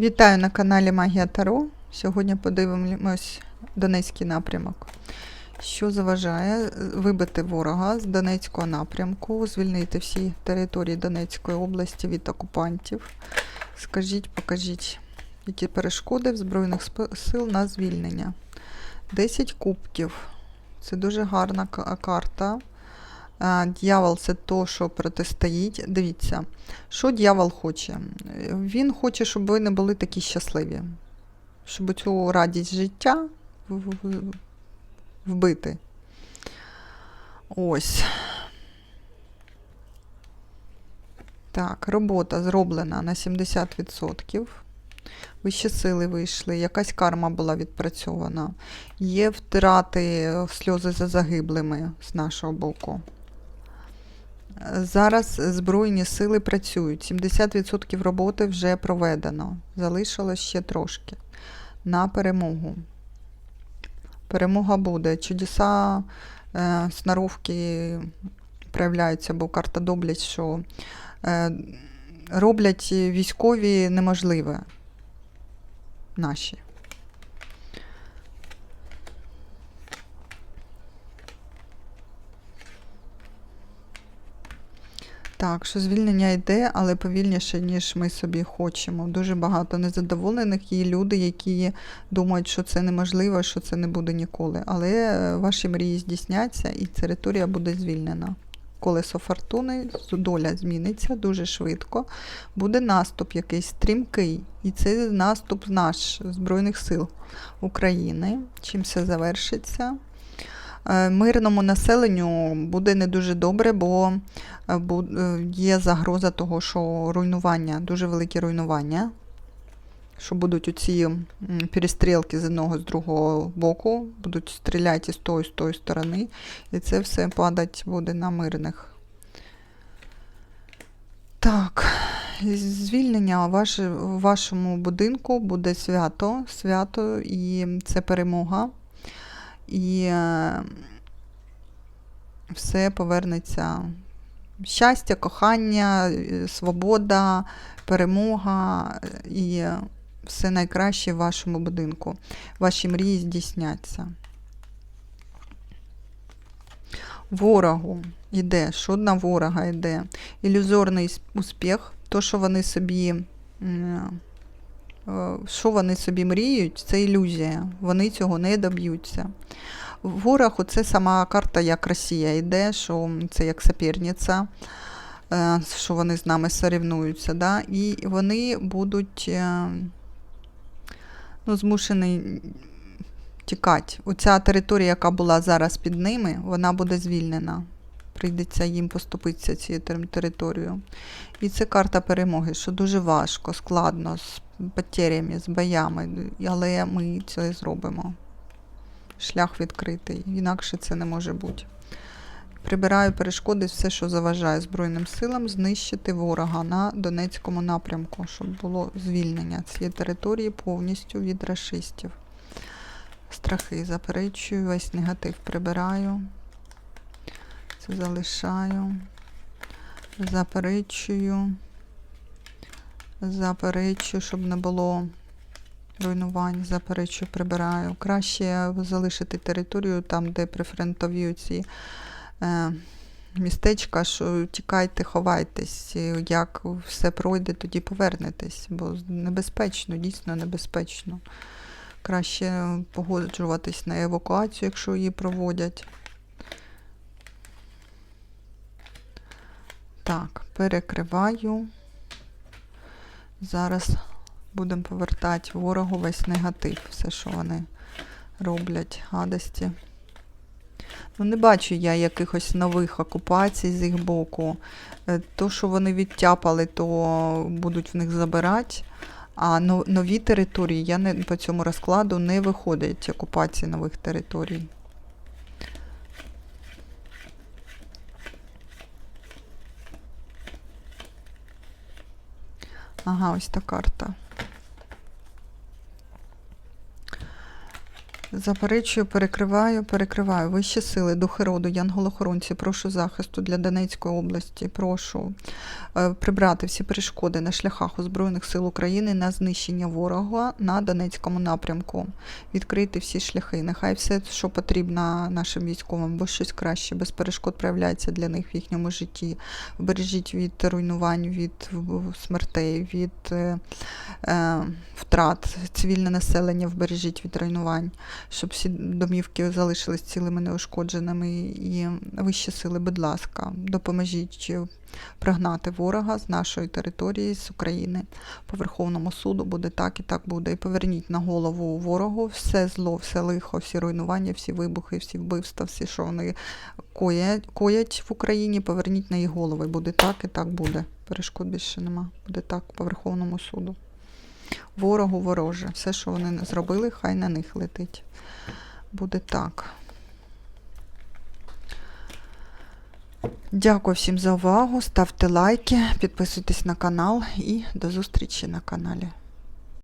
Вітаю на каналі Магія Таро. Сьогодні подивимось Донецький напрямок. Що заважає вибити ворога з Донецького напрямку, звільнити всі території Донецької області від окупантів. Скажіть, покажіть, які перешкоди в Збройних сил на звільнення. 10 кубків. Це дуже гарна карта. А, Дьявол це то, що протистоїть. Дивіться, що дьявол хоче? Він хоче, щоб ви не були такі щасливі, щоб цю радість життя вбити. Ось. Так, робота зроблена на 70%. Вищі сили вийшли, якась карма була відпрацьована. Є втрати сльози за загиблими з нашого боку. Зараз Збройні сили працюють. 70% роботи вже проведено. Залишилось ще трошки на перемогу. Перемога буде. Чудеса е, сноровки проявляються, бо карта доблять, що е, роблять військові неможливе наші. Так, що звільнення йде, але повільніше, ніж ми собі хочемо. Дуже багато незадоволених є люди, які думають, що це неможливо, що це не буде ніколи. Але е, ваші мрії здійсняться і територія буде звільнена. Колесо фортуни, доля зміниться дуже швидко. Буде наступ якийсь стрімкий. І це наступ наш Збройних сил України. Чим все завершиться? Е, Мирному населенню буде не дуже добре, бо е, е, є загроза того, що руйнування, дуже великі руйнування, що будуть оці перестрілки з одного з другого боку, будуть стріляти з тої, з тої сторони, і це все падать буде на мирних. Так, звільнення ваш, в вашому будинку буде свято, свято, і це перемога. І е, все повернеться. Щастя, кохання, свобода, перемога е, і все найкраще в вашому будинку. Ваші мрії здійсняться. Ворогу йде, що на ворога йде. Ілюзорний успіх, то, що вони собі. Е, Що вони собі мріють, це ілюзія. Вони цього не доб'ються. В горах це сама карта, як Росія йде, що це як соперниця, е, що вони з нами сорівнуються. Да? І вони будуть е, ну, змушені тікати. Оця територія, яка була зараз під ними, вона буде звільнена. Прийдеться їм поступитися цією територією. І це карта перемоги, що дуже важко, складно, з потерями, з боями, але ми це зробимо шлях відкритий, інакше це не може бути. Прибираю перешкоди, все, що заважає Збройним силам, знищити ворога на Донецькому напрямку, щоб було звільнення цієї території повністю від рашистів. Страхи заперечую, весь негатив прибираю. Це залишаю. Заперечую. Заперечую, щоб не було руйнувань, заперечую, прибираю. Краще залишити територію там, де прифронтові ці е, містечка, що тікайте, ховайтесь. Як все пройде, тоді повернетесь, бо небезпечно, дійсно небезпечно. Краще погоджуватись на евакуацію, якщо її проводять. Так, перекриваю. Зараз будемо повертати ворогу весь негатив, все, що вони роблять, гадості. Ну, не бачу я якихось нових окупацій з їх боку. Е, То, що вони відтяпали, то будуть в них забирати. А нові території я не, по цьому розкладу не виходить окупації нових територій. Ага, ось та карта. Заперечую, перекриваю, перекриваю. Вищі сили, духи роду, янголохоронці, прошу захисту для Донецької області. Прошу е, прибрати всі перешкоди на шляхах у сил України на знищення ворога на Донецькому напрямку. Відкрити всі шляхи. Нехай все, що потрібно нашим військовим, бо щось краще, без перешкод проявляється для них в їхньому житті. Бережіть від руйнувань, від смертей, від е, е, втрат. Цивільне населення вбережіть від руйнувань щоб всі домівки залишились цілими неушкодженими. І вищі сили, будь ласка, допоможіть прогнати ворога з нашої території, з України. По Верховному суду буде так і так буде. І поверніть на голову ворогу все зло, все лихо, всі руйнування, всі вибухи, всі вбивства, всі, що вони коять, в Україні, поверніть на їх голови. Буде так і так буде. Перешкод більше нема. Буде так по Верховному суду. Ворогу вороже. Все, що вони зробили, хай на них летить. Буде так. Дякую всім за увагу. Ставте лайки, підписуйтесь на канал і до зустрічі на каналі.